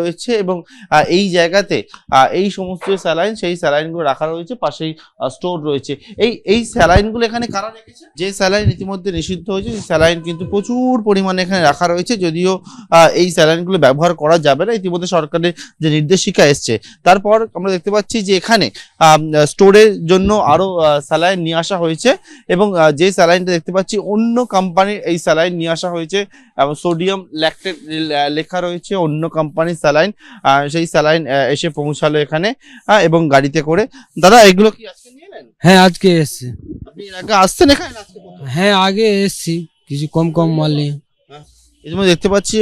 রয়েছে এবং এই জায়গাতে এই সমস্ত স্যালাইন, সেই স্যালাইনগুলো রাখা রয়েছে, পাশেই স্টোর রয়েছে। এই এই স্যালাইনগুলো এখানে কারা রেখেছে যে স্যালাইন ইতিমধ্যে নিষিদ্ধ হয়েছে, সেই স্যালাইন কিন্তু প্রচুর পরিমাণে এখানে রাখা রয়েছে, যদিও এই স্যালাইনগুলো ব্যবহার করা যাবে না। ইতিমধ্যে সরকারের যে নির্দেশিকা এসছে, তারপর আমরা দেখতে পাচ্ছি যে এখানে স্টোরের জন্য আরও স্যালাইন নিয়ে আসা হয়েছে এবং যে স্যালাইনটা দেখতে পাচ্ছি, অন্য কোম্পানির এই স্যালাইন নিয়ে আসা হয়েছে এবং সোডিয়াম ল্যাকটেট লেখা রয়েছে অন্য কোম্পানি স্যালাইন। সেই স্যালাইন এসে পৌঁছালো এখানে এবং গাড়িতে করে। দাদা এগুলো কি আজকে নিয়ে হ্যাঁ আজকে এসছি। আপনি এর আগে আসছেন এখানে? হ্যাঁ আগে এসছি। কিছু কম কম মাল নিয়ে। এর মধ্যে দেখতে পাচ্ছি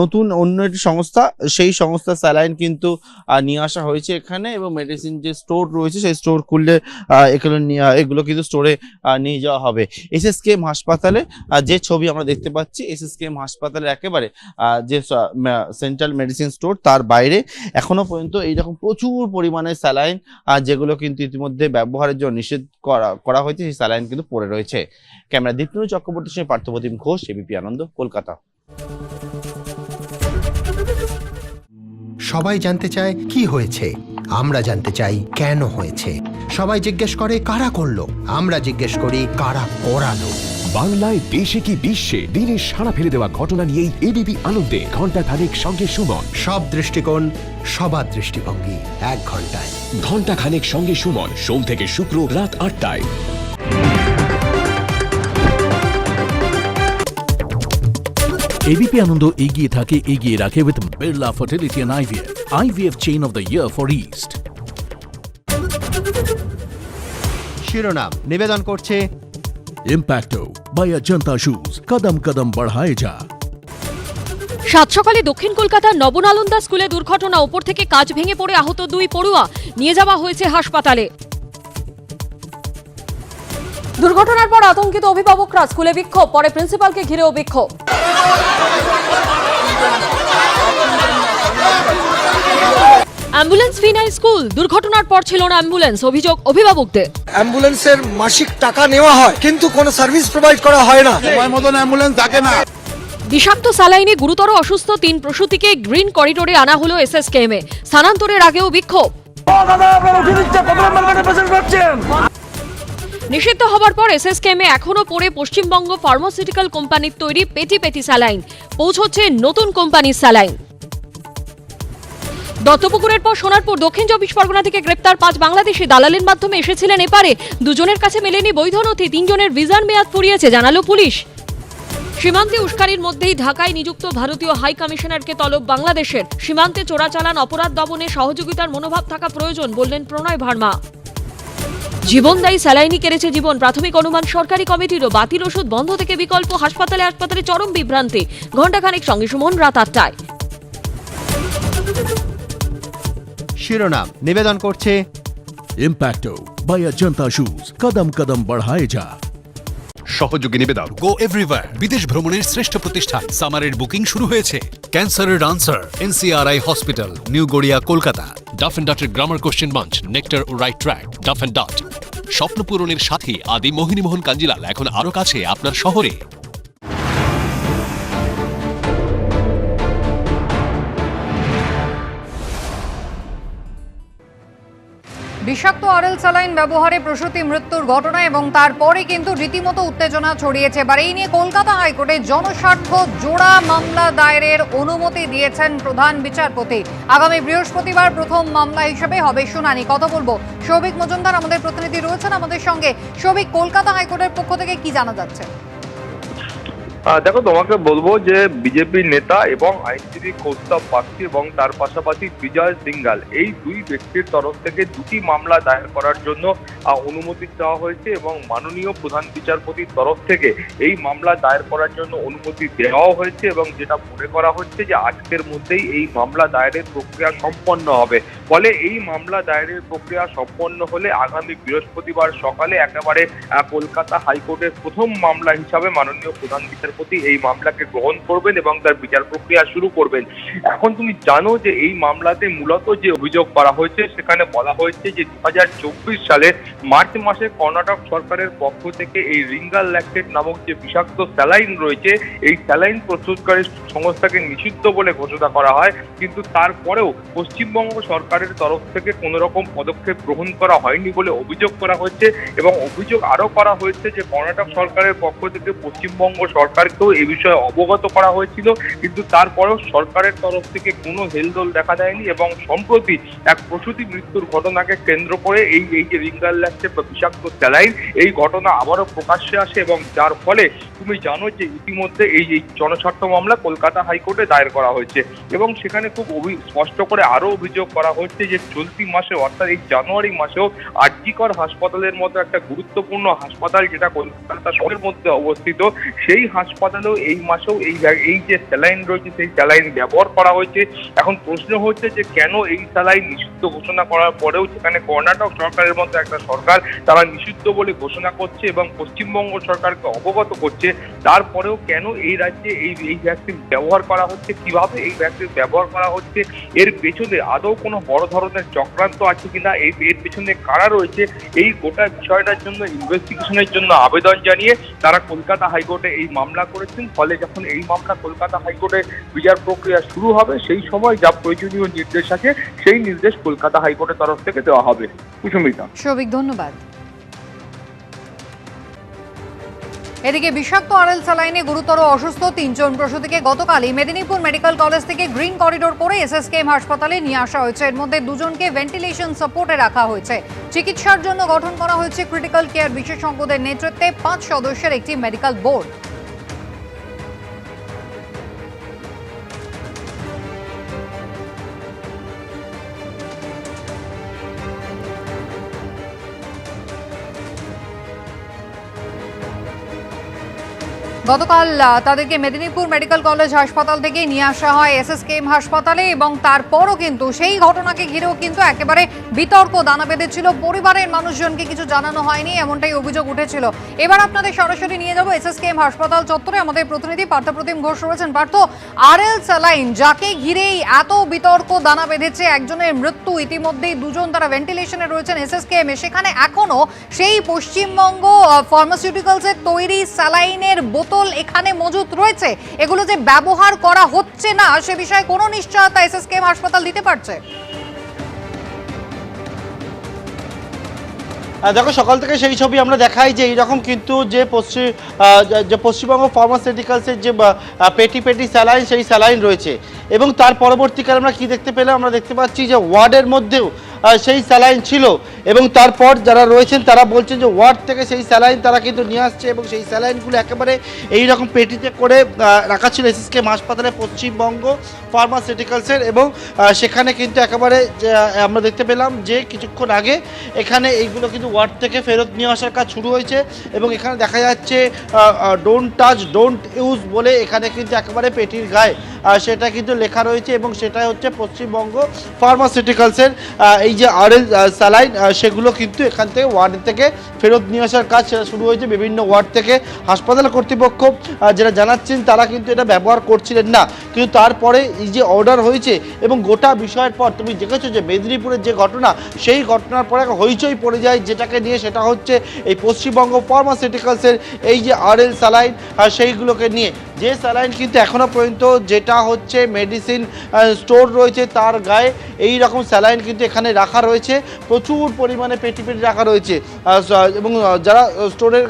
নতুন অন্য একটি সংস্থা, সেই সংস্থার স্যালাইন কিন্তু নিয়ে আসা হয়েছে এখানে এবং মেডিসিন যে স্টোর রয়েছে, সেই স্টোর খুললে এগুলো নিয়ে, এগুলো কিন্তু স্টোরে নিয়ে যাওয়া হবে। এসএসকেএম হাসপাতালে যে ছবি আমরা দেখতে পাচ্ছি এসএসকেএম হাসপাতালের একেবারে যে সেন্ট্রাল মেডিসিন স্টোর তার বাইরে, এখনও পর্যন্ত এইরকম প্রচুর পরিমাণে স্যালাইন যেগুলো কিন্তু ইতিমধ্যে ব্যবহারের জন্য নিষেধ করা করা হয়েছে, সেই স্যালাইন কিন্তু পড়ে রয়েছে। ক্যামেরা দীপ্তনু চক্রবর্তীর সঙ্গে পার্থপ্রতিম ঘোষ এবিপি আনন্দ, কলকাতা। সবাই জানতে চায় কি হয়েছে। আমরা জানতে চাই কেন হয়েছে। সবাই জিজ্ঞেস করে কারা করল? আমরা জিজ্ঞেস করি কারা করালো? বাংলায় দেশে কি বিশ্বে দিনের সাড়া ফেলে দেওয়া ঘটনা নিয়েই এবিপি আনন্দে ঘণ্টা খানেক সঙ্গে সুমন। সব দৃষ্টিকোণ সবার দৃষ্টিভঙ্গি এক ঘন্টায় ঘণ্টা খানেক সঙ্গে সুমন সোম থেকে শুক্র রাত আটটায়। এবিপি আনন্দ এগিয়ে থাকে এগিয়ে রাখে with Birla fertility and IVF IVF chain of the year for east শিরোনাম নিবেদন করছে ইম্প্যাক্টো বাই অজন্তা শুজ কদম কদম বঢ়ায়ে যা সাত সকালে দক্ষিণ কলকাতার নবনালন্দা স্কুলে দুর্ঘটনা ওপর থেকে কাজ ভেঙে পড়ে আহত দুই পড়ুয়া নিয়ে যাওয়া হয়েছে হাসপাতালে। দুর্ঘটনার পর আতঙ্কিত অভিভাবকরা স্কুলে বিক্ষোভ পরে প্রিন্সিপালকে ঘিরেও বিক্ষোভ। অ্যাম্বুলেন্স ফি নাই স্কুল দুর্ঘটনার পর ছিল না অ্যাম্বুলেন্স অভিযোগ অভিভাবকদের। অ্যাম্বুলেন্সের মাসিক টাকা নেওয়া হয় কিন্তু কোনো সার্ভিস প্রোভাইড করা হয় না। বিষাক্ত স্যালাইনে গুরুতর অসুস্থ তিন প্রসূতিকে গ্রিন করিডোরে আনা হলো এসএসকেএমে স্থানান্তরের আগেও বিক্ষোভ। নিষিদ্ধ হবার পর এসএসকেএমে এখনও পড়ে পশ্চিমবঙ্গ ফার্মাসিউটিক্যাল কোম্পানির তৈরি পেটি পেটি স্যালাইন। পৌঁছচ্ছে নতুন কোম্পানির স্যালাইন। দত্তপুকুরের পর সোনারপুর, দক্ষিণ চব্বিশ পরগনা থেকে গ্রেপ্তার পাঁচ বাংলাদেশি দালালের মাধ্যমে এসেছিলেন এপারে। দুজনের কাছে মেলেনি বৈধ নথি, তিনজনের ভিসার মেয়াদ ফুরিয়েছে, জানালো পুলিশ। সীমান্তে উস্কানির মধ্যেই ঢাকায় নিযুক্ত ভারতীয় হাই কমিশনারকে তলব বাংলাদেশের। সীমান্তে চোরাচালান, অপরাধ দমনে সহযোগিতার মনোভাব থাকা প্রয়োজন বললেন প্রণয় ভার্মা। জীবনদায়ী স্যালাইনি কেড়েছে জীবন। প্রাথমিক অনুমান সরকারি কমিটিরও বাতিল ওষুধ বন্ধ থেকে বিকল্প হাসপাতালে হাসপাতালে চরম বিভ্রান্তি। ঘণ্টাখানেক সঙ্গে সুমন রাত আটটায়। শিরোনাম নিবেদন করছে ইম্প্যাক্টো বাই অজন্তা শুজ কদম কদম বড়ায় যা। সহযোগী নিবেদন। গো এভরিওয়ার বিদেশ ভ্রমণের শ্রেষ্ঠ প্রতিষ্ঠান। সামারের বুকিং শুরু হয়েছে। ক্যান্সারের answer NCRI hospital new Garia Kolkata Duff and ডটের grammar question মঞ্চ nectar O right track Duff and Dutt স্বপ্ন পূরণের সাথে আদি মোহিনীমোহন কাঞ্জিলাল এখন আরও কাছে, আপনার শহরে। বিষাক্ত আরএল স্যালাইন ব্যবহারে প্রসূতি মৃত্যুর ঘটনা এবং তারপরে কিন্তু রীতিমতো উত্তেজনা ছড়িয়েছে। এবার এই নিয়ে কলকাতা হাইকোর্টে জনস্বার্থ জোড়া মামলা দায়েরের অনুমতি দিয়েছেন প্রধান বিচারপতি। আগামী বৃহস্পতিবার প্রথম মামলা হিসেবে হবে শুনানি। কথা বলব সৌভিক মজুমদার, আমাদের প্রতিনিধি রয়েছেন আমাদের সঙ্গে। সৌভিক, কলকাতা হাইকোর্টের পক্ষ থেকে কি জানা যাচ্ছে? দেখো, তোমাকে বলব যে বিজেপি নেতা এবং আইনজীবী কৌস্তব বাগচি এবং তার পাশাপাশি বিজয় সিঙ্গাল এই দুই ব্যক্তির তরফ থেকে দুটি মামলা দায়ের করার জন্য অনুমতি চাওয়া হয়েছে এবং মাননীয় প্রধান বিচারপতির তরফ থেকে এই মামলা দায়ের করার জন্য অনুমতি দেওয়াও হয়েছে এবং যেটা মনে করা হচ্ছে যে আজকের মধ্যেই এই মামলা দায়েরের প্রক্রিয়া সম্পন্ন হবে। ফলে এই মামলা দায়েরের প্রক্রিয়া সম্পন্ন হলে আগামী বৃহস্পতিবার সকালে একেবারে কলকাতা হাইকোর্টের প্রথম মামলা হিসাবে মাননীয় প্রধান বিচারপতি বিচারপতি এই মামলাকে গ্রহণ করবেন এবং তার বিচার প্রক্রিয়া শুরু করবেন। এখন তুমি জানো যে এই মামলাতে মূলত যে অভিযোগ করা হয়েছে, সেখানে বলা হয়েছে যে দু হাজার চব্বিশ সালে মার্চ মাসে কর্ণাটক সরকারের পক্ষ থেকে এই রিঙ্গাল ল্যাকটেট নামক যে বিষাক্ত স্যালাইন রয়েছে, এই স্যালাইন প্রস্তুতকারী সংস্থাকে নিষিদ্ধ বলে ঘোষণা করা হয়। কিন্তু তারপরেও পশ্চিমবঙ্গ সরকারের তরফ থেকে কোনো রকম পদক্ষেপ গ্রহণ করা হয়নি বলে অভিযোগ করা হয়েছে এবং অভিযোগ আরও করা হয়েছে যে কর্ণাটক সরকারের পক্ষ থেকে পশ্চিমবঙ্গ সরকারকেও এ বিষয়ে অবগত করা হয়েছিল, কিন্তু তারপরেও সরকারের তরফ থেকে কোনো হেলদোল দেখা দেয়নি এবং সম্প্রতি এক প্রসূতি মৃত্যুর ঘটনাকে কেন্দ্র করে এই এই যে রিঙ্গাল লাগছে বিষাক্ত স্যালাইন, এই ঘটনা আবারও প্রকাশ্যে আসে এবং যার ফলে তুমি জানো যে ইতিমধ্যে এই এই জনস্বার্থ মামলা কলকাতা হাইকোর্টে দায়ের করা হয়েছে এবং সেখানে খুব স্পষ্ট করে আরও অভিযোগ করা হচ্ছে যে চলতি মাসে অর্থাৎ এই জানুয়ারি মাসেও আরজিকর হাসপাতালের মতো একটা গুরুত্বপূর্ণ হাসপাতাল যেটা কলকাতা শহরের মধ্যে অবস্থিত, সেই হাসপাতালেও এই মাসেও এই এই যে স্যালাইন রয়েছে, সেই স্যালাইন ব্যবহার করা হয়েছে। এখন প্রশ্ন হচ্ছে যে কেন এই স্যালাইন নিষিদ্ধ ঘোষণা করার পরেও সেখানে কর্ণাটক সরকারের মতো একটা সরকার তারা নিষিদ্ধ বলে ঘোষণা করছে এবং পশ্চিমবঙ্গ সরকারকে অবগত করছে। তারপরেও কেন এই রাজ্যে এই এই ভ্যাকসিন ব্যবহার করা হচ্ছে? কীভাবে এই ভ্যাকসিন ব্যবহার করা হচ্ছে? এর পেছনে আদৌ কোনো বড় ধরনের চক্রান্ত আছে কিনা? এই এর পেছনে কারা রয়েছে? এই গোটা বিষয়টার জন্য ইনভেস্টিগেশনের জন্য আবেদন জানিয়ে তারা কলকাতা হাইকোর্টে এই মামলা করেছেন, ফলে যখন এই মামলা কলকাতা হাইকোর্টে বিচার প্রক্রিয়া শুরু হবে, সেই সময় যা প্রয়োজনীয় নির্দেশ আছে, সেই নির্দেশ কলকাতা হাইকোর্টের তরফ থেকে দেওয়া হবে। কুসুমিতা। সৌভিক, ধন্যবাদ। এদিকে বিষাক্ত আরএল স্যালাইনে গুরুতর অসুস্থ তিনজন প্রসূতিকে গতকালই মেদিনীপুর মেডিকেল কলেজ থেকে গ্রিন করিডোর করে এসএসকেএম হাসপাতালে নিয়ে আসা হয়েছে। এর মধ্যে দুজনকে ভেন্টিলেশন সাপোর্টে রাখা হয়েছে। চিকিৎসার জন্য গঠন করা হয়েছে ক্রিটিক্যাল কেয়ার বিশেষজ্ঞদের নেতৃত্বে পাঁচ সদস্যের একটি মেডিকেল বোর্ড। গতকাল তাদেরকে মেদিনীপুর মেডিকেল কলেজ হাসপাতাল থেকে নিয়ে আসা হয় এস এস এসএসকেএম হাসপাতালে এবং তারপরও কিন্তু সেই ঘটনাকে ঘিরেও কিন্তু একেবারে বিতর্ক দানা বেঁধেছিল পরিবারের মানুষজনকে কিছু জানানো হয়নি, এমনটাই অভিযোগ উঠেছিল। এবার আপনাদের সরাসরি নিয়ে যাব এসএসকেএম হাসপাতাল চত্বরে। আমাদের প্রতিনিধি পার্থপ্রতিম ঘোষ রয়েছেন। পার্থ আর এল স্যালাইন যাকে ঘিরেই এত বিতর্ক দানা বেঁধেছে একজনের মৃত্যু, ইতিমধ্যেই দুজন তারা ভেন্টিলেশনে রয়েছেন এস এস এসএসকেএম এ। সেখানে এখনও সেই পশ্চিমবঙ্গ ফার্মাসিউটিক্যালসের তৈরি স্যালাইনের বোতল এখানে মজুত রয়েছে। এগুলো যে ব্যবহার করা হচ্ছে না, সে বিষয়ে কোনো নিশ্চয়তা এসএসকেএম হাসপাতাল দিতে পারছে? দেখো, সকাল থেকে সেই ছবি আমরা দেখাই যে এইরকম কিন্তু যে পশ্চিম যে- পশ্চিমবঙ্গ ফার্মাসিউটিক্যালসের যে পেটি পেটি স্যালাইন, সেই স্যালাইন রয়েছে। এবং তার পরবর্তীকালে আমরা কি দেখতে পেলাম? আমরা দেখতে পাচ্ছি যে ওয়ার্ডের মধ্যেও সেই স্যালাইন ছিল। এবং তারপর যারা রয়েছেন, তারা বলছেন যে ওয়ার্ড থেকে সেই স্যালাইন তারা কিন্তু নিয়ে আসছে এবং সেই স্যালাইনগুলো একেবারে এই রকম পেটিতে করে রাখা ছিল এসএসকে হাসপাতালে পশ্চিমবঙ্গ ফার্মাসিউটিক্যালসের এবং সেখানে কিন্তু একেবারে আমরা দেখতে পেলাম যে কিছুক্ষণ আগে এখানে এইগুলো কিন্তু ওয়ার্ড থেকে ফেরত নিয়ে আসার কাজ শুরু হয়েছে এবং এখানে দেখা যাচ্ছে ডোন্ট টাচ ডোন্ট ইউজ বলে এখানে কিন্তু একেবারে পেটির গায়ে। সেটা কিন্তু লেখা রয়েছে এবং সেটা হচ্ছে পশ্চিমবঙ্গ ফার্মাসিউটিক্যালসের এই যে আরএল স্যালাইন সেগুলো কিন্তু এখান থেকে ওয়ার্ড থেকে ফেরত নিয়ে আসার কাজ সেটা শুরু হয়েছে বিভিন্ন ওয়ার্ড থেকে হাসপাতাল কর্তৃপক্ষ। যেটা জানাচ্ছেন, তারা কিন্তু এটা ব্যবহার করছিলেন না। কিন্তু তারপরে এই যে অর্ডার হয়েছে এবং গোটা বিষয়ের পর তুমি দেখেছ যে মেদিনীপুরের যে ঘটনা, সেই ঘটনার পরে হইচই পড়ে যায়, যেটাকে নিয়ে সেটা হচ্ছে এই পশ্চিমবঙ্গ ফার্মাসিউটিক্যালসের এই যে আরএল স্যালাইন সেইগুলোকে নিয়ে। যে স্যালাইন কিন্তু এখনও পর্যন্ত যেটা হচ্ছে মেডিসিন স্টোর রয়েছে তার গায়ে এই রকম স্যালাইন কিন্তু এখানে রাখা রয়েছে, প্রচুর পরিমাণে পেটি পেটি রাখা রয়েছে। এবং যারা স্টোরের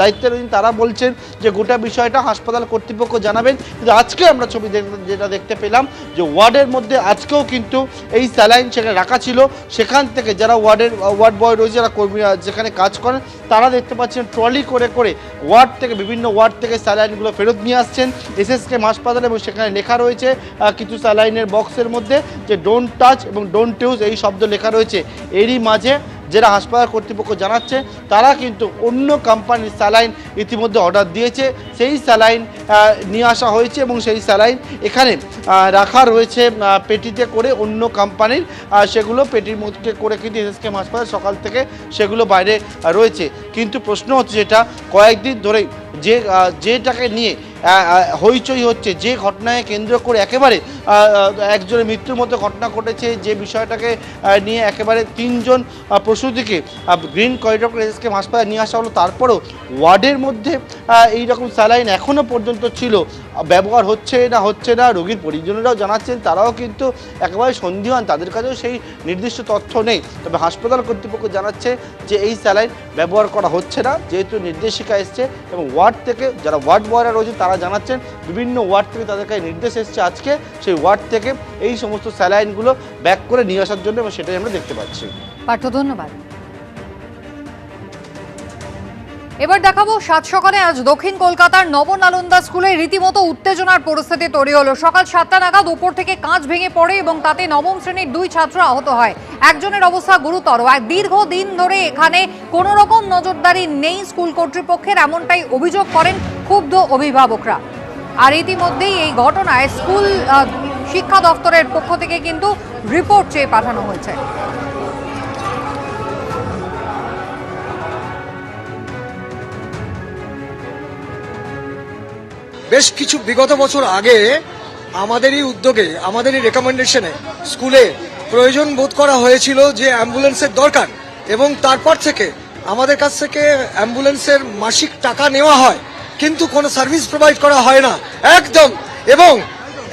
দায়িত্বে রয়েছেন, তারা বলছেন যে গোটা বিষয়টা হাসপাতাল কর্তৃপক্ষ জানাবেন। কিন্তু আজকে আমরা ছবি যেটা দেখতে পেলাম যে ওয়ার্ডের মধ্যে আজকেও কিন্তু এই স্যালাইন সেখানে রাখা ছিল। সেখান থেকে যারা ওয়ার্ডের ওয়ার্ড বয় রয়েছে, যারা কর্মীরা যেখানে কাজ করেন তারা দেখতে পাচ্ছেন ট্রলি করে করে ওয়ার্ড থেকে বিভিন্ন ওয়ার্ড থেকে স্যালাইনগুলো ফেরত নিয়ে আসছেন। এস এস কে হাসপাতালে এবং সেখানে লেখা রয়েছে কিছু স্যালাইনের বক্সের মধ্যে যে ডোন্ট টাচ এবং ডোন্ট ইউজ এই শব্দ লেখা রয়েছে। এরই মাঝে যারা হাসপাতাল কর্তৃপক্ষ জানাচ্ছে, তারা কিন্তু অন্য কোম্পানির স্যালাইন ইতিমধ্যে অর্ডার দিয়েছে। সেই স্যালাইন নিয়ে আসা হয়েছে এবং সেই স্যালাইন এখানে রাখা রয়েছে পেটিতে করে অন্য কোম্পানির সেগুলো পেটির মধ্যে করে কিন্তু এসএসকে হাসপাতাল সকাল থেকে সেগুলো বাইরে রয়েছে। কিন্তু প্রশ্ন হচ্ছে যেটা, কয়েকদিন ধরেই যে যেটাকে নিয়ে হইচই হচ্ছে, যে ঘটনায় কেন্দ্র করে একেবারে একজনের মৃত্যুর মতো ঘটনা ঘটেছে, যে বিষয়টাকে নিয়ে একেবারে তিনজন প্রসূতিকে গ্রিন করিডোর করে এসকে হাসপাতালে নিয়ে আসা হলো। তারপরেও ওয়ার্ডের মধ্যে এই রকম স্যালাইন এখনও পর্যন্ত ছিল। ব্যবহার হচ্ছে না হচ্ছে না, রোগীর পরিজনেরাও জানাচ্ছেন, তারাও কিন্তু একেবারে সন্দিহান, তাদের কাছেও সেই নির্দিষ্ট তথ্য নেই। তবে হাসপাতাল কর্তৃপক্ষ জানাচ্ছে যে এই স্যালাইন ব্যবহার করা হচ্ছে না, যেহেতু নির্দেশিকা এসছে এবং ওয়ার্ড থেকে, যারা ওয়ার্ড বয়রা রয়েছেন, তারা জানাচ্ছেন বিভিন্ন ওয়ার্ড থেকে তাদের কাছে নির্দেশ এসছে আজকে। সেই ওয়ার্ড থেকে এই সমস্ত স্যালাইনগুলো ব্যাক করে নিয়ে আসার জন্য এবং সেটাই আমরা দেখতে পাচ্ছি। পার্থ ধন্যবাদ। এবার দেখাবো, সাত সকালে আজ দক্ষিণ কলকাতার নবনালন্দা স্কুলে রীতিমতো উত্তেজনার পরিস্থিতি তৈরি হলো। সকাল সাতটা নাগাদ উপর থেকে কাঁচ ভেঙে পড়ে এবং তাতে নবম শ্রেণির দুই ছাত্র আহত হয়। একজনের অবস্থা গুরুতর। এক দীর্ঘদিন ধরে এখানে কোনো রকম নজরদারি নেই স্কুল কর্তৃপক্ষের, এমনটাই অভিযোগ করেন ক্ষুব্ধ অভিভাবকরা। আর ইতিমধ্যেই এই ঘটনায় স্কুল শিক্ষা দপ্তরের পক্ষ থেকে কিন্তু রিপোর্ট চেয়ে পাঠানো হয়েছে। বেশ কিছু বিগত বছর আগে আমাদেরই উদ্যোগে, আমাদেরই রেকমেন্ডেশনে স্কুলে প্রয়োজন বোধ করা হয়েছিল যে অ্যাম্বুলেন্সের দরকার এবং তারপর থেকে আমাদের কাছ থেকে অ্যাম্বুলেন্সের মাসিক টাকা নেওয়া হয়, কিন্তু কোনো সার্ভিস প্রোভাইড করা হয় না। একদম! এবং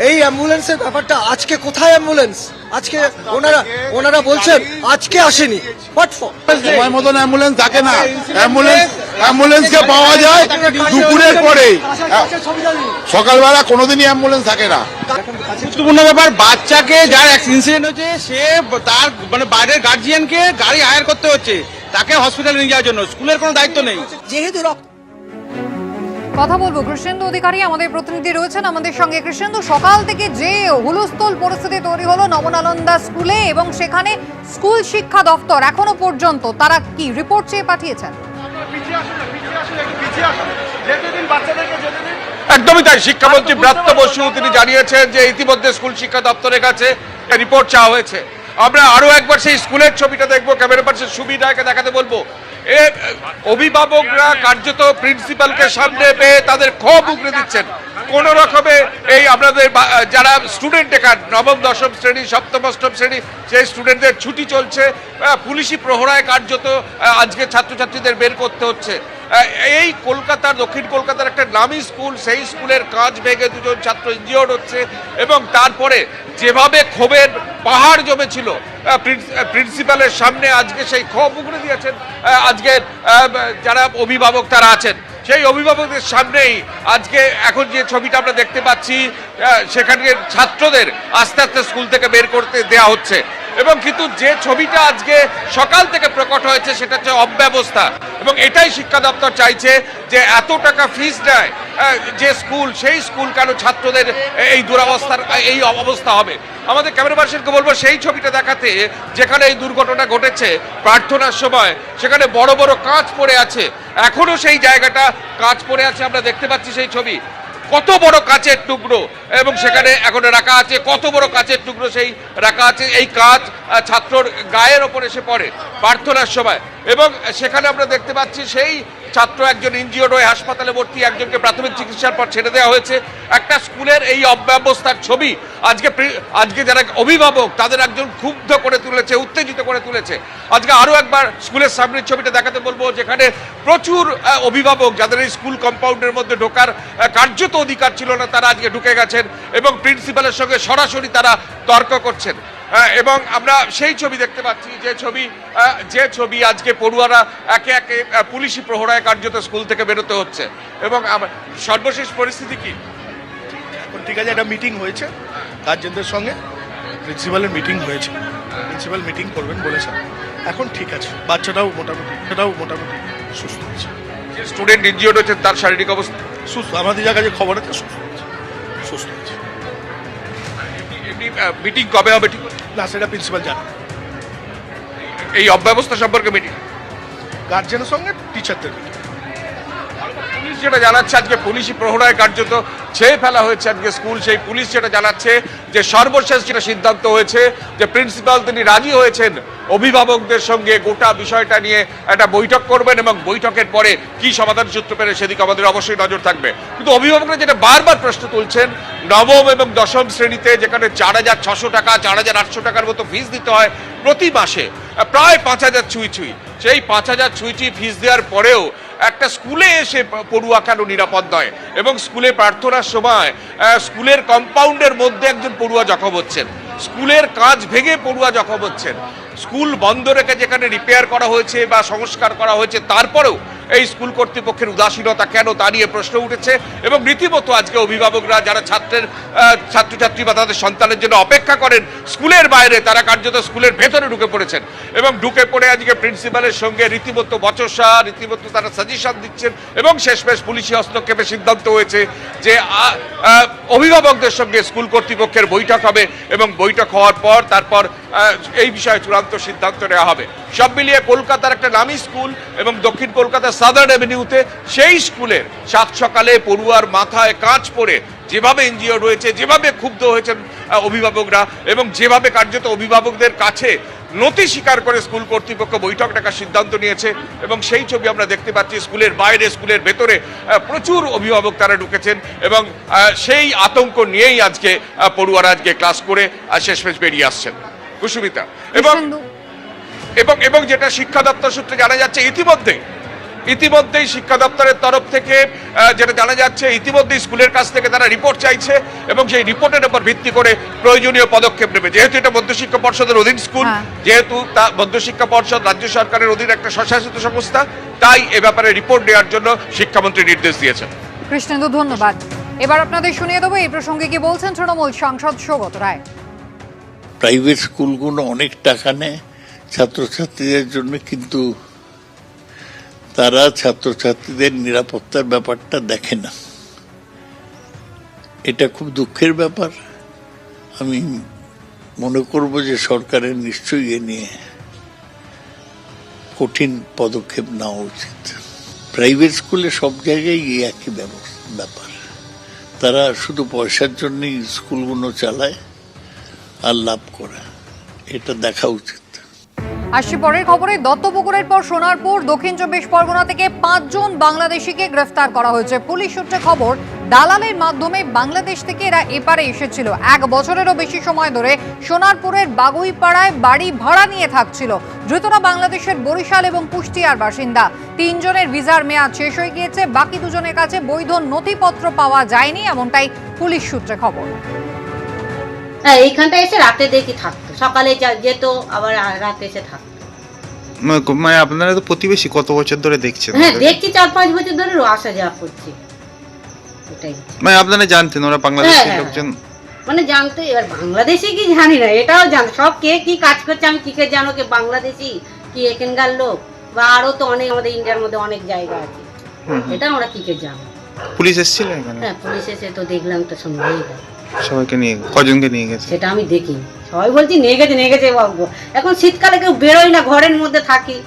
এই অ্যাম্বুলেন্সের ব্যাপারটা আজকে কোথায় অ্যাম্বুলেন্স? আজকে ওনারা ওনারা বলছেন আজকে আসেনি। হোয়াট ফর সময় মতন অ্যাম্বুলেন্স থাকে না। অ্যাম্বুলেন্স অ্যাম্বুলেন্সকে পাওয়া যায় দুপুরের পরে। সকালবেলা কোনোদিনই অ্যাম্বুলেন্স থাকে না। গুরুত্বপূর্ণ ব্যাপার বাচ্চাকে যার ইনসিডেন্ট হচ্ছে সে তার মানে বাইরের গার্জিয়ানকে গাড়ি হায়ার করতে হচ্ছে। তাকে হসপিটালে নিয়ে যাওয়ার জন্য। স্কুলের কোনো দায়িত্ব নেই। যেহেতু কথা বলব। কৃষ্ণেন্দু অধিকারী আমাদের প্রতিনিধি রয়েছেন। আমাদের সঙ্গে কৃষ্ণেন্দু সকাল থেকে যে হুলস্থুল পরিস্থিতি তৈরি হলো নবনালন্দা স্কুলে এবং সেখানে স্কুল শিক্ষা দপ্তর এখনও পর্যন্ত তারা কি রিপোর্ট চেয়ে পাঠিয়েছেন? একদমই তাই শিক্ষামন্ত্রী ব্রাত্য বসু তিনি জানিয়েছেন যে ইতিমধ্যে স্কুল শিক্ষা দপ্তরের কাছে রিপোর্ট চাওয়া হয়েছে। আমরা আরও একবার সেই স্কুলের ছবিটা দেখব ক্যামেরা পার্সের সুবিধাকে দেখাতে বলব। অভিভাবকরা কার্যত প্রিন্সিপালকে সামনে পেয়ে তাদের ক্ষোভ উগড়ে দিচ্ছেন। কোন রকমে এই আপনাদের যারা স্টুডেন্ট এখান, নবম, দশম শ্রেণি, সপ্তম, অষ্টম শ্রেণি, সেই স্টুডেন্টদের ছুটি চলছে। পুলিশি প্রহরায় কার্যত আজকে ছাত্রছাত্রীদের বের করতে হচ্ছে। এই কলকাতার দক্ষিণ কলকাতার একটা নামী স্কুল সেই স্কুলের কাজ ভেঙে দুজন ছাত্র ইঞ্জিওর হচ্ছে এবং তারপরে যেভাবে ক্ষোভের পাহাড় জমেছিল প্রিন্সিপালের সামনে আজকে সেই ক্ষোভ উগড়ে দিয়েছেন আজকে যারা অভিভাবক তারা আছেন সেই অভিভাবকদের সামনেই আজকে এখন যে ছবিটা আমরা দেখতে পাচ্ছি আহ, সেখানে ছাত্রদের আস্তে আস্তে স্কুল থেকে বের করতে দেয়া হচ্ছে। এবং কিন্তু যে ছবিটা আজকে সকাল থেকে প্রকট হয়েছে, সেটা হচ্ছে অব্যবস্থা। এবং এটাই শিক্ষা দপ্তর চাইছে যে এত টাকা ফিস নেয় যে স্কুল, সেই স্কুল কেন ছাত্রদের এই দুরাবস্থার, এই অবস্থা হবে? আমাদের ক্যামেরা পার্সনকে বলব, সেই ছবিটা দেখাতে যেখানে এই দুর্ঘটনা ঘটেছে প্রার্থনার সময়, সেখানে বড় বড় কাঁচ পড়ে আছে। এখনও সেই জায়গাটা কাঁচ পড়ে আছে, আমরা দেখতে পাচ্ছি সেই ছবি। কত বড় কাচের টুকরো? এবং সেখানে এখন রাখা আছে, কত বড় কাচের টুকরো সেই রাখা আছে? এই কাজ ছাত্রর গায়ের ওপর এসে পড়ে, প্রার্থনার সময়। এবং সেখানে আমরা দেখতে পাচ্ছি সেই ছাত্র, একজন ইনজিওর্ড হয়ে হাসপাতালে ভর্তি, একজনকে প্রাথমিক চিকিৎসার পর ছেড়ে দেওয়া হয়েছে। একটা স্কুলের এই অব্যবস্থার ছবি আজকে আজকে যারা অভিভাবক, তাদের একজন ক্ষুব্ধ করে তুলেছে, উত্তেজিত করে তুলেছে। আজকে আরও একবার স্কুলের সামনের ছবিটা দেখাতে বলব, যেখানে প্রচুর অভিভাবক, যাদের এই স্কুল কম্পাউন্ডের মধ্যে ঢোকার কার্যত অধিকার ছিল না, তারা আজকে ঢুকে গেছেন এবং প্রিন্সিপালের সঙ্গে সরাসরি তারা তর্ক করছেন। এবং আমরা সেই ছবি দেখতে পাচ্ছি যে ছবি যে ছবি আজকে পড়ুয়ারা একে একে পুলিশি প্রহরায় কার্যত স্কুল থেকে বেরোতে হচ্ছে। এবং সর্বশেষ পরিস্থিতি কি? এখন ঠিক আছে একটা মিটিং হয়েছে গার্জেনদের সঙ্গে। প্রিন্সিপালের মিটিং হয়েছে। প্রিন্সিপাল মিটিং করবেন বলেছেন। এখন ঠিক আছে বাচ্চাটাও মোটামুটি সেটাও মোটামুটি সুস্থ আছে। যে স্টুডেন্ট ইনজিওর্ড হচ্ছেন তার শারীরিক অবস্থা? সুস্থ আমাদের জায়গায় যে খবর আছে সুস্থ আছে। সুস্থ আছে। মিটিং কবে হবে ঠিক? না সেটা প্রিন্সিপাল জানে। এই অব্যবস্থা সম্পর্কে মিটিং গার্জেনের সঙ্গে টিচারদের মিটিং যেটা জানাচ্ছে আজকে পুলিশি প্রহরায় কার্যত ছেয়ে ফেলা হয়েছে আজকে স্কুল। সেই পুলিশ যেটা জানাচ্ছে যে সর্বশেষ যেটা সিদ্ধান্ত হয়েছে যে প্রিন্সিপাল তিনি রাজি হয়েছেন অভিভাবকদের সঙ্গে গোটা বিষয়টা নিয়ে একটা বৈঠক করবেন এবং বৈঠকের পরে কি সমাধান সূত্র পেরে সেদিকে আমাদের অবশ্যই নজর থাকবে। কিন্তু অভিভাবকরা যেটা বারবার প্রশ্ন তুলছেন, নবম এবং দশম শ্রেণীতে যেখানে চার হাজার ছশো টাকা, চার হাজার আটশো টাকার মতো ফিস দিতে হয় প্রতি মাসে, প্রায় পাঁচ হাজার ছুঁই ছুঁই। সেই পাঁচ হাজার ছুঁই ছুঁই ফিস দেওয়ার পরেও একটা স্কুলে এসে পড়ুয়া কেন নিরাপদ নয়? এবং স্কুলে প্রার্থনার সময় স্কুলের কম্পাউন্ডের মধ্যে একজন পড়ুয়া জখম হচ্ছেন। স্কুলের কাজ ভেঙে পড়ুয়া জখম হচ্ছেন। স্কুল বন্ধ রেখে যেখানে রিপেয়ার করা হয়েছে বা সংস্কার করা হয়েছে, তারপরেও এই স্কুল কর্তৃপক্ষের উদাসীনতা কেন তা নিয়ে প্রশ্ন উঠেছে? এবং রীতিমতো আজকে অভিভাবকরা যারা ছাত্রের ছাত্রছাত্রী বা তাদের সন্তানের জন্য অপেক্ষা করেন, স্কুলের বাইরে তারা কার্যত স্কুলের ভেতরে ঢুকে পড়েছেন। এবং ঢুকে পড়ে আজকে প্রিন্সিপালের সঙ্গে রীতিমতো বচসা, রীতিমতো তারা সাজেশন দিচ্ছেন এবং শেষমেশ পুলিশি হস্তক্ষেপের সিদ্ধান্ত হয়েছে যে অভিভাবকদের সঙ্গে স্কুল কর্তৃপক্ষের বৈঠক হবে এবং বৈঠক হওয়ার পর তারপর এই বিষয়ে চূড়ান্ত সিদ্ধান্ত নেওয়া হবে। সব মিলিয়ে কলকাতার একটা নামী স্কুল এবং দক্ষিণ কলকাতার সাদার্ন অ্যাভিনিউতে সেই স্কুলের সাত সকালে পড়ুয়ার মাথায় কাজ পড়ে যেভাবে এনজিও রয়েছে যেভাবে ক্ষুব্ধ হয়েছেন অভিভাবকরা এবং যেভাবে কার্যত অভিভাবকদের কাছে নথি স্বীকার করে স্কুল কর্তৃপক্ষ বৈঠক ডাকার সিদ্ধান্ত নিয়েছে এবং সেই ছবি আমরা দেখতে পাচ্ছি স্কুলের বাইরে স্কুলের ভেতরে প্রচুর অভিভাবক তারা ঢুকেছেন এবং সেই আতঙ্ক নিয়েই আজকে পড়ুয়ারা আজকে ক্লাস করে শেষমেশ বেরিয়ে আসছেন। কুসুমিতা এবং এবং এবং যেটা শিক্ষা দপ্তর সূত্রে জানা যাচ্ছে ইতিমধ্যে ইতিমধ্যেই শিক্ষা দপ্তরের তরফ থেকে যেটা জানা যাচ্ছে ইতিমধ্যেই স্কুলের কাছ থেকে তারা রিপোর্ট চাইছে এবং সেই রিপোর্টের উপর ভিত্তি করে প্রয়োজনীয় পদক্ষেপ নেবে। যেহেতু এটা মধ্যশিক্ষা পর্ষদের অধীন স্কুল হ্যাঁ। যেহেতু তা মধ্যশিক্ষা পর্ষদ রাজ্য সরকারের অধীন একটা স্বশাসিত সংস্থা তাই এ ব্যাপারে রিপোর্ট দেওয়ার জন্য শিক্ষামন্ত্রী নির্দেশ দিয়েছেন। কৃষ্ণেন্দু ধন্যবাদ। এবার আপনাদের শুনিয়ে দেবো এই প্রসঙ্গে কি বলছেন তৃণমূল সাংসদ সৌগত রায়। প্রাইভেট স্কুলগুলো অনেক টাকা নেয় ছাত্রছাত্রীদের জন্য কিন্তু তারা ছাত্রছাত্রীদের নিরাপত্তার ব্যাপারটা দেখে না। এটা খুব দুঃখের ব্যাপার। আমি মনে করব যে সরকারের নিশ্চয়ই এ নিয়ে কঠিন পদক্ষেপ নেওয়া উচিত। প্রাইভেট স্কুলে সব জায়গায় এই একই ব্যাপার। তারা শুধু পয়সার জন্যই স্কুলগুলো চালায় আর লাভ করে। এটা দেখা উচিত। আসছি পরের খবরে। দত্তপুকুরের পর সোনারপুর, দক্ষিণ চব্বিশ পরগনা থেকে পাঁচজন বাংলাদেশিকে গ্রেফতার করা হয়েছে। পুলিশ সূত্রে খবর, দালালের মাধ্যমে বাংলাদেশ থেকে এরা এপারে এসেছিল। এক বছরেরও বেশি সময় ধরে সোনারপুরের বাগুইপাড়ায় বাড়ি ভাড়া নিয়ে থাকছিল। ধৃতরা বাংলাদেশের বরিশাল এবং কুষ্টিয়ার বাসিন্দা। তিনজনের ভিসার মেয়াদ শেষ হয়ে গিয়েছে। বাকি দুজনের কাছে বৈধ নথিপত্র পাওয়া যায়নি, এমনটাই পুলিশ সূত্রে খবর। হ্যাঁ এইখানটা এসে রাতে দেখি থাকতো। সকালে যেত, আবার রাতে এসে থাকতো। মানে আপনারা তো প্রতিবেশী কত বছর ধরে দেখছেন? হ্যাঁ দেখছি চার পাঁচ বছর ধরে আসা যাওয়া করছি। এটাই মানে আপনারা জানতেন ওরা বাংলাদেশের হ্যাঁ, হ্যাঁ। লোকজন। মানে জানতো এবার বাংলাদেশি কি জানি না এটাও জান সব কে কি কাজ করছে আমি কি করে জানো কে বাংলাদেশি কি এখানকার লোক? বা আরও তো অনেক আমাদের ইন্ডিয়ার মধ্যে অনেক জায়গা আছে। এটা আমরা কি কে জানো? পুলিশ এসেছিল এখানে? হ্যাঁ পুলিশ এসে তো দেখলাম তো গেল। সবাইকে নিয়ে কজনকে নিয়ে গেছে? সেটা আমি দেখিনি। সবাই বলছি নিয়ে গেছে নিয়ে গেছে এখন শীতকালে কেউ বেরোয় না, ঘরের মধ্যে থাকি।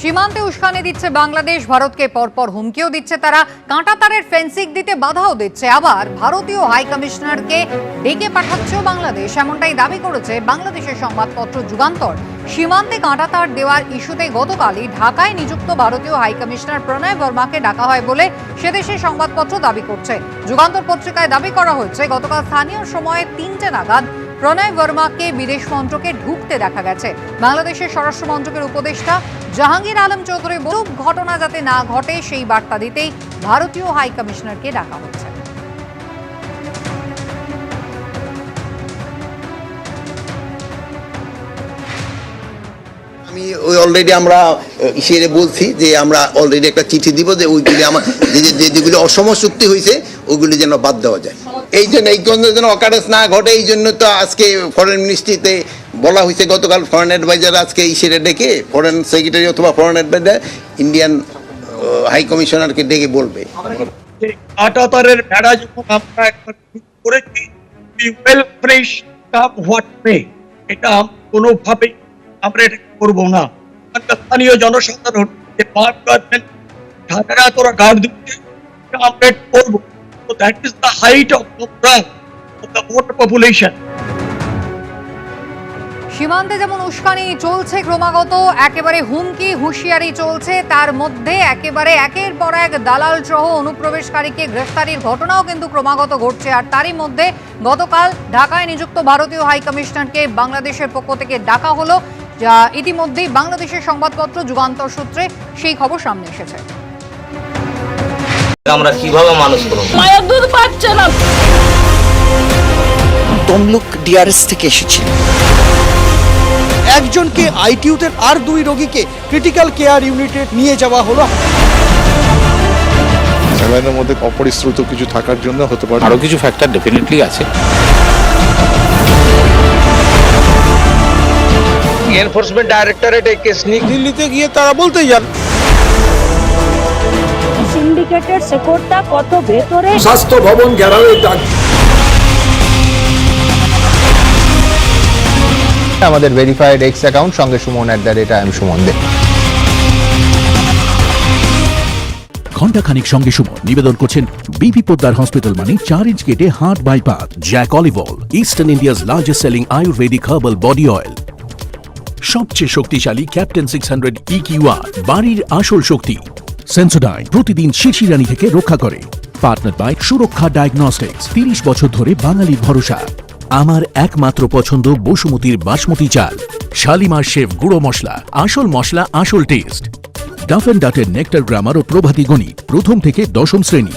সীমান্তে উস্কানি দিচ্ছে বাংলাদেশ, ভারতকে পরপর হুমকিও দিচ্ছে তারা। কাঁটাতারের ফেন্সিং দিতে বাধাও দিচ্ছে। আবার ভারতীয় হাই কমিশনারকে ডেকে পাঠাচ্ছেও বাংলাদেশ। এমনটাই দাবি করেছে বাংলাদেশের সংবাদপত্র যুগান্তর। সীমান্তে কাঁটাতার দেওয়ার ইস্যুতে গতকালই ঢাকায় নিযুক্ত ভারতীয় হাই কমিশনার প্রণয় বর্মাকে ডাকা হয় বলে সেদেশের সংবাদপত্র দাবি করছে। যুগান্তর পত্রিকায় দাবি করা হয়েছে, গতকাল স্থানীয় সময়ে তিনটে নাগাদ প্রণয় বর্মাকে বিদেশ মন্ত্রকে ঢুকতে দেখা গেছে। বাংলাদেশের স্বরাষ্ট্র মন্ত্রকের উপদেষ্টা জাহাঙ্গীর আলম চৌধুরী বলুক ঘটনা যাতে না ঘটে, সেই বার্তা দিতেই ভারতীয় হাই কমিশনারকে ডাকা হচ্ছে। আমি ওই অলরেডি আমরা ইসে বলছি যে আমরা অলরেডি একটা চিঠি দিব যে ওইগুলি আমার, যে যেগুলি অসম চুক্তি হয়েছে ওইগুলি যেন বাদ দেওয়া যায়। এই জন্য এই জন্য যেন অকারেন্স না ঘটে, এই জন্য তো আজকে ফরেন মিনিস্ট্রিতে বলা হয়েছে, গতকাল ফরেন অ্যাডভাইজার আজকে ইসেরে ডেকে ফরেন সেক্রেটারি অথবা ফরেন অ্যাডভাইজার ইন্ডিয়ান হাই কমিশনারকে ডেকে বলবে। কাটাতারের ভেড়া যখন আমরা একবার করেছি will fresh come what may এটা কোনোভাবে আমরা এটা করব না। স্থানীয় জনসাধারণ যে পার্ক গার্ডেন ঢাকারা তোরা গার্ড দিচ্ছে আমরা এটা করব তো that is the height of the voter population সীমান্তে যেমন উস্কানি চলছে ক্রমাগত, একেবারে হুমকি হুঁশিয়ারি চলছে, তার মধ্যে একেবারে একের পর এক দালাল সহ অনুপ্রবেশকারীকে গ্রেফতারির ঘটনাও কিন্তু ক্রমাগত ঘটছে। আর তারই মধ্যে গতকাল ঢাকায় নিযুক্ত ভারতীয় হাই কমিশনারকে বাংলাদেশের পক্ষ থেকে ডাকা হলো, যা ইতিমধ্যেই বাংলাদেশের সংবাদপত্র যুগান্তর সূত্রে সেই খবর সামনে এসেছে। আমরা কীভাবে মানুষ করব মায়ের দুধ পাচ্ছে না। তমলুক ডিআরএস থেকে এসেছি। একজনকে আইটিউতে আর দুই রোগীকে ক্রিটিক্যাল কেয়ার ইউনিটে নিয়ে যাওয়া হলো। স্যালাইনের মধ্যে অপরিশ্রুত কিছু থাকার জন্য হতে পারে। আরও কিছু ফ্যাক্টর ডেফিনেটলি আছে। এনফোর্সমেন্ট ডাইরেক্টরেট এই কেস নিয়ে দিল্লিতে গিয়ে তারা বলতে যান সিন্ডিকেটের শেকড়টা কত ভেতরে? স্বাস্থ্য ভবন গ্যারামের ডাক। আমাদের ভেরিফাইড এক্স অ্যাকাউন্ট সঙ্গে Suman at the rate I M Suman De. ঘণ্টাখানিক সঙ্গে সুমন নিবেদন করছেন বিপি পোদ্দার হসপিটাল মানে চার ইঞ্চ কেটে হার্ট বাইপাথ জ্যাক অলিভল eastern India's largest selling Ayurvedic herbal body oil সবচেয়ে শক্তিশালী ক্যাপ্টেন সিক্স হান্ড্রেড ইকিউআর বাড়ির আসল শক্তি। সেন্সোডাইন প্রতিদিন শিশিরানি থেকে রক্ষা করে। পার্টনার বাই সুরক্ষা ডায়াগনস্টিক্স তিরিশ বছর ধরে বাঙালির ভরসা। আমার একমাত্র পছন্দ বসুমতির বাসমতি চাল। শালিমার শেফ গুঁড়ো মশলা, আসল মশলা, আসল টেস্ট ডাফ অ্যান্ড ডাটের নেক্টার গ্রামার ও প্রভাতী গণিত, প্রথম থেকে দশম শ্রেণি।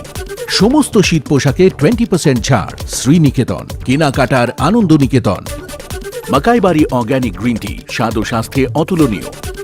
সমস্ত শীত পোশাকে টোয়েন্টি পার্সেন্ট ছাড়, শ্রীনিকেতন, কেনাকাটার আনন্দ নিকেতন। মাকাইবাড়ি অর্গ্যানিক গ্রিন টি, স্বাদ ও স্বাস্থ্যে অতুলনীয়।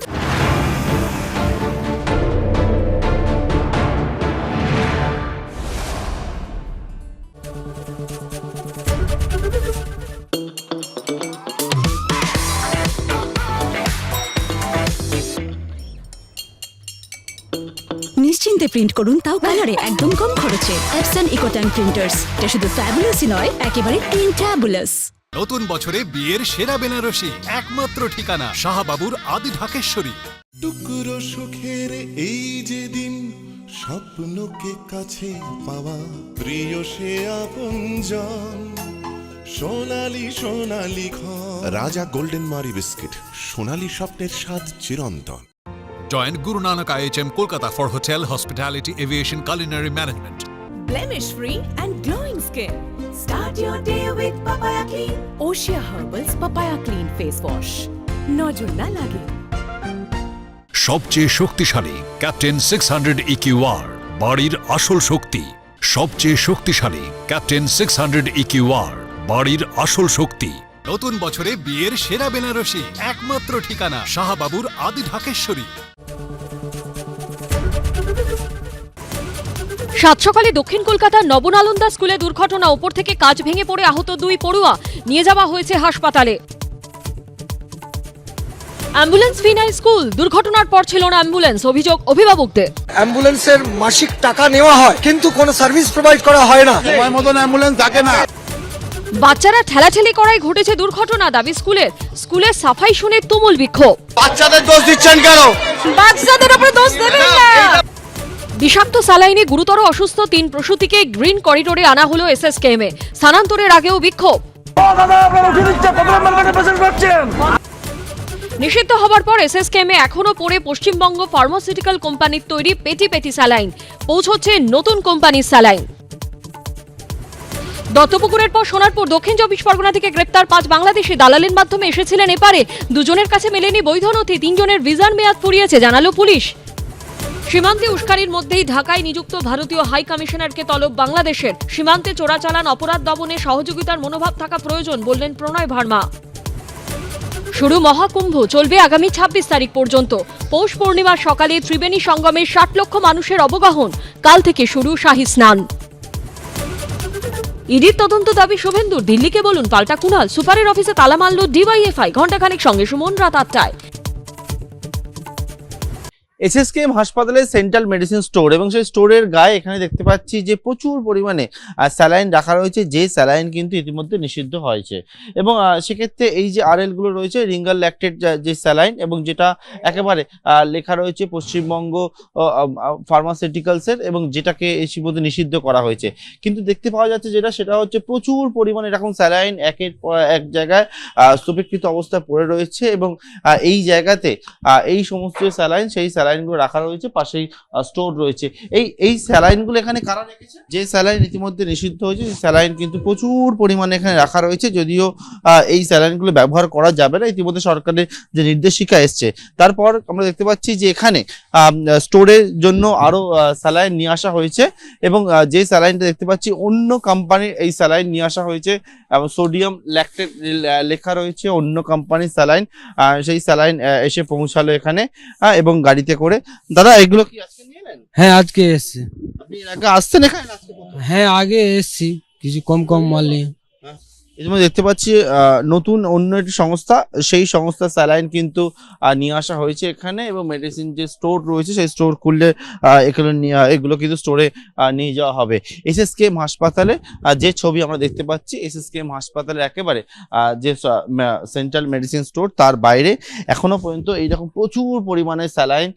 নিশ্চিন্তে প্রিন্ট করুন তাও কালারে একদম কম খরচে। এপসন ইকোট্যান প্রিন্টার্স এটা শুধু ফ্যাবুলাসই নয় একেবারে ইনট্যাবুলাস নতুন বছরে বিয়ের সেরা বেনারসি একমাত্র ঠিকানা শাহবাবুর আদি ঢাকেশ্বরী টুকরো সুখের এই যে দিন স্বপ্নকে কাছে পাওয়া প্রিয় সে আপনজন। সোনালি সোনালি ঘর। রাজা গোল্ডেন মারি বিস্কিট সোনালি স্বপ্নের স্বাদ চিরন্তন। Joint Guru Nanak IHM Kolkata for hotel hospitality aviation culinary management blemish free and glowing skin. Start your day with Papaya Clean. Osha Herbals Papaya Clean Face Wash. নজর না লাগে সবচেয়ে শক্তিশালী ক্যাপ্টেন সিক্স হান্ড্রেড ইকিউআর বাড়ির আসল শক্তি সবচেয়ে শক্তিশালী captain six hundred ইকিউআর বাড়ির আসল শক্তি নতুন বছরে বিয়ের সেরা বেনারসি একমাত্র ঠিকানা শাহবাবুর আদি ঢাকেশ্বরী সাত সকালে দক্ষিণ কলকাতার নবনালন্দা স্কুলে দুর্ঘটনা ওপর থেকে কাজ ভেঙে পড়ে আহত দুই পড়ুয়া নিয়ে যাওয়া হয়েছে হাসপাতালে। অ্যাম্বুলেন্স ফি নাই স্কুল দুর্ঘটনার পর ছিল না অ্যাম্বুলেন্স অভিযোগ অভিভাবকদের। অ্যাম্বুলেন্সের মাসিক টাকা নেওয়া হয় কিন্তু কোনো সার্ভিস প্রোভাইড করা হয় না। সময় মতন অ্যাম্বুলেন্স থাকে না। বাচ্চারা ঠেলাঠেলি করায় ঘটেছে দুর্ঘটনা দাবি স্কুলের। স্কুলের সাফাই শুনে তুমুল বিক্ষোভ। বাচ্চাদের দোষ দিচ্ছেন কেন? বাচ্চাদের উপরে দোষ দেবেন না। বিষাক্ত সালাইনে গুরুতর অসুস্থ তিন প্রসূতিকে গ্রিন করিডোরে আনা হলো এসএসকেএমে স্থানান্তরের আগেও বিক্ষোভ। নিষিদ্ধ হবার পর এসএসকেএমে এখনও পড়ে পশ্চিমবঙ্গ ফার্মাসিউটিক্যাল কোম্পানির তৈরি পেটি পেটি স্যালাইন। পৌঁছচ্ছে নতুন কোম্পানির স্যালাইন। দত্তপুকুরের পর সোনারপুর দক্ষিণ চব্বিশ পরগনা থেকে গ্রেপ্তার পাঁচ বাংলাদেশি দালালের মাধ্যমে এসেছিলেন এপারে। দুজনের কাছে মেলেনি বৈধ নথি তিনজনের ভিসার মেয়াদ ফুরিয়েছে জানালো পুলিশ। সীমান্তে উস্কানির মধ্যেই ঢাকায় নিযুক্ত ভারতীয় হাই কমিশনারকে তলব বাংলাদেশের। সীমান্তে চোরাচালান, অপরাধ দমনে সহযোগিতার মনোভাব থাকা প্রয়োজন বললেন প্রণয় ভার্মা। শুরু মহাকুম্ভ, চলবে আগামী ছাব্বিশ তারিখ পর্যন্ত। পৌষ পূর্ণিমার সকালে ত্রিবেণী সঙ্গমে ষাট লক্ষ মানুষের অবগাহন। কাল থেকে শুরু শাহী স্নান। ইডির তদন্ত দাবি শুভেন্দুর। দিল্লিকে বলুন পাল্টা কুনাল সুপারের অফিসে তালা মারল ডিওয়াইএফআই। ঘণ্টাখানেক সঙ্গে সুমন রাত আটটায়। এসএসকেএম হাসপাতালের সেন্ট্রাল মেডিসিন স্টোর এবং সেই স্টোরের গায়ে এখানে দেখতে পাচ্ছি যে প্রচুর পরিমাণে স্যালাইন রাখা রয়েছে, যে স্যালাইন কিন্তু ইতিমধ্যে নিষিদ্ধ হয়েছে। এবং সেক্ষেত্রে এই যে আরএলগুলো রয়েছে, রিঙ্গাল ল্যাকটেড যে স্যালাইন এবং যেটা একেবারে লেখা রয়েছে পশ্চিমবঙ্গ ফার্মাসিউটিক্যালসের এবং যেটাকে ইতিমধ্যে নিষিদ্ধ করা হয়েছে। কিন্তু দেখতে পাওয়া যাচ্ছে যেটা, সেটা হচ্ছে প্রচুর পরিমাণে এরকম স্যালাইন একের এক জায়গায় স্তূপীকৃত অবস্থায় পড়ে রয়েছে এবং এই জায়গাতে এই সমস্ত স্যালাইন, সেই স্যালাইনগুলো রাখা রয়েছে, পাশেই স্টোর রয়েছে। এই এই স্যালাইনগুলো এখানে কারা রেখেছে? যে স্যালাইন ইতিমধ্যে নিষিদ্ধ হয়েছে স্যালাইন কিন্তু প্রচুর পরিমাণে এখানে রাখা রয়েছে, যদিও এই স্যালাইনগুলো ব্যবহার করা যাবে না, ইতিমধ্যে সরকারের যে নির্দেশিকা এসছে। তারপর আমরা দেখতে পাচ্ছি যে এখানে স্টোরের জন্য আরও স্যালাইন নিয়ে আসা হয়েছে এবং যে স্যালাইনটা দেখতে পাচ্ছি, অন্য কোম্পানির এই স্যালাইন নিয়ে আসা হয়েছে এবং সোডিয়াম ল্যাকটেট লেখা রয়েছে অন্য কোম্পানির স্যালাইন সেই স্যালাইন এসে পৌঁছালো এখানে এবং গাড়িতে করে। দাদা এগুলো কি আজকে নিয়ে হ্যাঁ আজকে এসছি। আপনি এর আগে আসছেন এখানে? আজকে হ্যাঁ আগে এসছি। কিছু কম কম মাল নিয়ে। এই জন্য দেখতে পাচ্ছি নতুন অন্য একটি সংস্থা, সেই সংস্থার স্যালাইন কিন্তু নিয়ে আসা হয়েছে এখানে এবং মেডিসিন যে স্টোর রয়েছে, সেই স্টোর খুললে এগুলো এগুলো কিন্তু স্টোরে নিয়ে যাওয়া হবে। এস এস এসএসকেএম হাসপাতালে যে ছবি আমরা দেখতে পাচ্ছি এস এস এসএসকেএম হাসপাতালের একেবারে যে সেন্ট্রাল মেডিসিন স্টোর তার বাইরে, এখনও পর্যন্ত এইরকম প্রচুর পরিমাণে স্যালাইন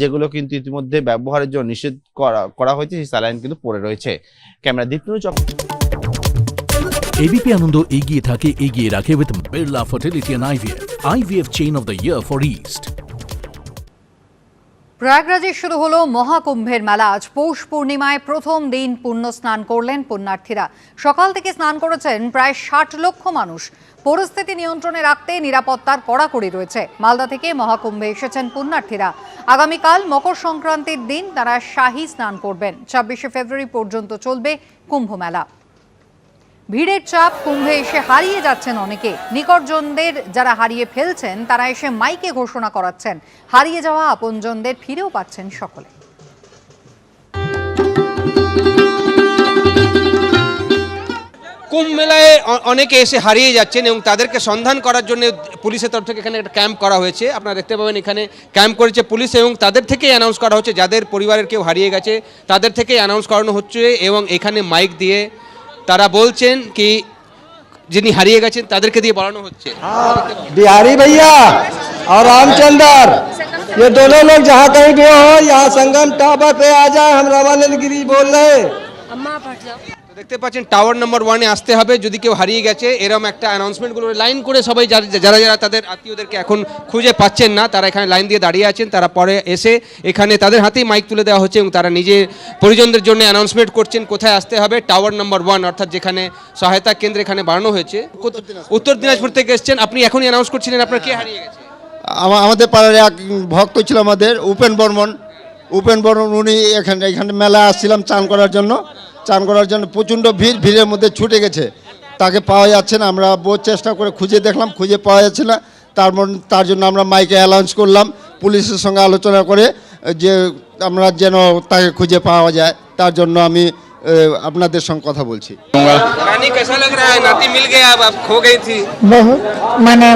যেগুলো কিন্তু ইতিমধ্যে ব্যবহারের জন্য নিষেধ করা করা হয়েছে, সেই স্যালাইন কিন্তু পড়ে রয়েছে। ক্যামেরা দীপ্ত চক এবিপি আনন্দ এগিয়ে থাকে এগিয়ে রাখে with Birla fertility and IVF IVF chain of the year for east প্রয়াগরাজে শুরু হলো মহাকুম্ভের মেলা। আজ পৌষ পূর্ণিমায় প্রথম দিন পুণ্য স্নান করলেন পুণ্যার্থীরা। সকাল থেকে স্নান করেছেন প্রায় ষাট লক্ষ মানুষ। পরিস্থিতি নিয়ন্ত্রণে রাখতে নিরাপত্তার কড়াকড়ি রয়েছে। মালদা থেকে মহাকুম্ভে এসেছেন পুণ্যার্থীরা। আগামীকাল মকর সংক্রান্তির দিন তারা শাহী স্নান করবেন। ছাব্বিশে ফেব্রুয়ারি পর্যন্ত চলবে কুম্ভ মেলা। ভিড়ের চাপ কুম্ভে এসে হারিয়ে যাচ্ছেন অনেকে। নিকটজনদের যারা হারিয়ে ফেলছেন, তারা এসে মাইকে ঘোষণা করাচ্ছেন। হারিয়ে যাওয়া আপনজনদের ফিরেও পাচ্ছেন সকলে। কুম্ভ মেলায় অনেকে এসে হারিয়ে যাচ্ছেন এবং তাদেরকে সন্ধান করার জন্য পুলিশের তরফ থেকে এখানে একটা ক্যাম্প করা হয়েছে। আপনারা দেখতে পাবেন এখানে ক্যাম্প করেছে পুলিশ এবং তাদের থেকেই অ্যানাউন্স করা হচ্ছে, যাদের পরিবারের কেউ হারিয়ে গেছে, তাদের থেকেই অ্যানাউন্স করানো হচ্ছে এবং এখানে মাইক দিয়ে তারা বলছেন কি যিনি হারিয়ে গেছেন তাদেরকে দিয়ে বলানো হচ্ছে बिहारी भैया और रामचंदर ये दोनों लोग जहाँ कहीं भी हो यहाँ संगम टावर पे आ जाए हम रवानंद गिरी बोल रहे हैं তো দেখতে পাচ্ছেন টাওয়ার নাম্বার ওয়ানে আসতে হবে যদি কেউ হারিয়ে গেছে এরকম একটা অ্যানাউন্সমেন্টগুলো লাইন করে সবাই যারা যারা যারা তাদের আত্মীয়দেরকে এখন খুঁজে পাচ্ছেন না তারা এখানে লাইন দিয়ে দাঁড়িয়ে আছেন তারা পরে এসে এখানে তাদের হাতেই মাইক তুলে দেওয়া হচ্ছে এবং তারা নিজে পরিজনদের জন্য অ্যানাউন্সমেন্ট করছেন কোথায় আসতে হবে টাওয়ার নাম্বার ওয়ান অর্থাৎ যেখানে সহায়তা কেন্দ্র এখানে বাড়ানো হয়েছে। উত্তর দিনাজপুর। থেকে এসেছেন আপনি এখনই অ্যানাউন্স করছিলেন আপনার কে হারিয়ে গেছে? আমাদের পাড়ার এক ভক্ত ছিল আমাদের উপেন বর্মন। উপেন বর্মন উনি এখানে এখানে মেলা আসছিলাম চান করার জন্য। চান করার জন্য প্রচণ্ড ভিড় ভিড়ের মধ্যে ছুটে গেছে তাকে পাওয়া যাচ্ছে না আমরা বহু চেষ্টা করে খুঁজে দেখলাম খুঁজে পাওয়া যাচ্ছে না তার মন- তার জন্য আমরা মাইকে অ্যালাউন্স করলাম পুলিশের সঙ্গে আলোচনা করে যে আমরা যেন তাকে খুঁজে পাওয়া যায় তার জন্য আমি এ, আপনাদের সঙ্গে কথা বলছি नानी कैसा लग रहा है नाती मिल गया अब आप खो गई थी बहुत माने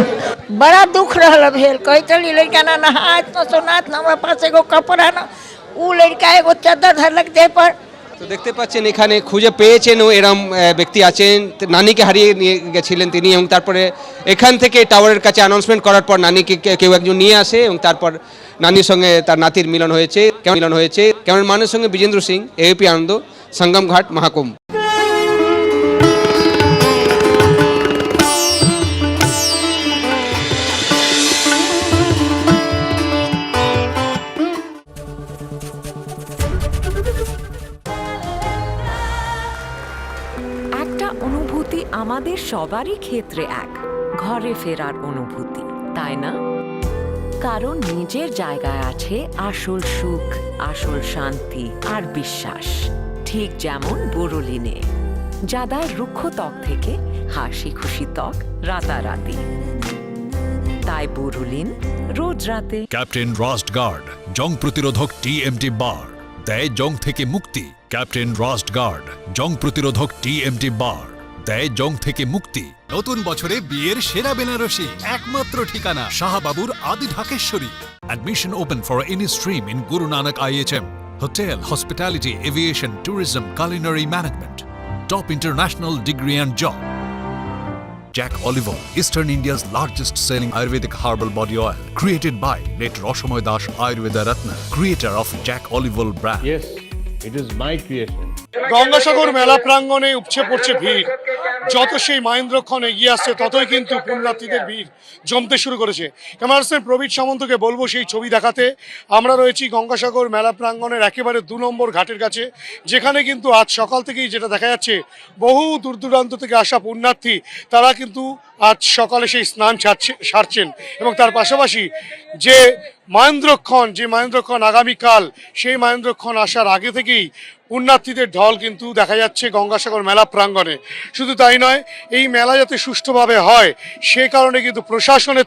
बड़ा दुख रहल भेल कही चली लड़का ना नहात न सोनात न हमरा पास एगो कपड़ा न उ लड़का एगो चादर धरलक देह पर তো দেখতে পাচ্ছেন এখানে খুঁজে পেয়েছেন ও এরম ব্যক্তি আছেন। নানিকে হারিয়ে নিয়ে গেছিলেন তিনি এবং তারপরে এখান থেকে টাওয়ারের কাছে অ্যানাউন্সমেন্ট করার পর নানিকে কেউ একজন নিয়ে আসে এবং তারপর নানির সঙ্গে তার নাতির মিলন হয়েছে, কেমন মিলন হয়েছে। কেমন মানের সঙ্গে বিজেন্দ্র সিং এপি আনন্দ সঙ্গম ঘাট, মহাকুম্ভ। আমাদের সবারই ক্ষেত্রে এক, ঘরে ফেরার অনুভূতি, তাই না? কারণ নিজের জায়গায় আছে আসল সুখ, আসল শান্তি আর বিশ্বাস, ঠিক যেমন বোরোলিনে যা দেয় রুক্ষ ত্বক থেকে হাসি খুশি ত্বক রাতারাতি। তাই বোরোলিন রোজ রাতে ক্যাপ্টেন রাস্ট গার্ড, জং প্রতিরোধক টিএমটি বার, দেয় জং থেকে মুক্তি। ক্যাপ্টেন রাস্ট গার্ড, জং প্রতিরোধক টিএমটি বার। দেয় জং থেকে মুক্তি নতুন বছরে বিয়ের সেরা বেনারসি একমাত্র ঠিকানা শাহবাবুর আদি Dhakeshwari Admission open for any stream in Guru Nanak IHM. Hotel, hospitality, aviation, tourism, culinary management. Top international degree and job. Jack Oliver, Eastern India's largest selling Ayurvedic herbal body oil, created by late Roshamoy Das Ayurveda Ratna, creator of Jack Oliver brand. Yes, it is my creation. Gangasagar মেলা প্রাঙ্গণে উপচে পড়ছে ভিড়। যত সেই মহেন্দ্রক্ষণ এগিয়ে আসছে, ততই কিন্তু পুণ্যার্থীদের ভিড় জমতে শুরু করেছে। ক্যামেরাসেন প্রবীর সামন্তকে বলব সেই ছবি দেখাতে। আমরা রয়েছি গঙ্গাসাগর মেলা প্রাঙ্গণের একেবারে দু নম্বর ঘাটের কাছে, যেখানে কিন্তু আজ সকাল থেকেই যেটা দেখা যাচ্ছে, বহু দূর দূরান্ত থেকে আসা পুণ্যার্থী, তারা কিন্তু আজ সকালে সেই স্নান সারছে সারছেন এবং তার পাশাপাশি যে মহেন্দ্রক্ষণ যে মহেন্দ্রক্ষণ আগামীকাল, সেই মহেন্দ্রক্ষণ আসার আগে থেকেই পুণ্যার্থীদের ঢল কিন্তু দেখা যাচ্ছে গঙ্গাসাগর মেলা প্রাঙ্গণে। শুধু তাই নয়, এই মেলা যাতে সুষ্ঠুভাবে হয়, সে কারণে কিন্তু প্রশাসনের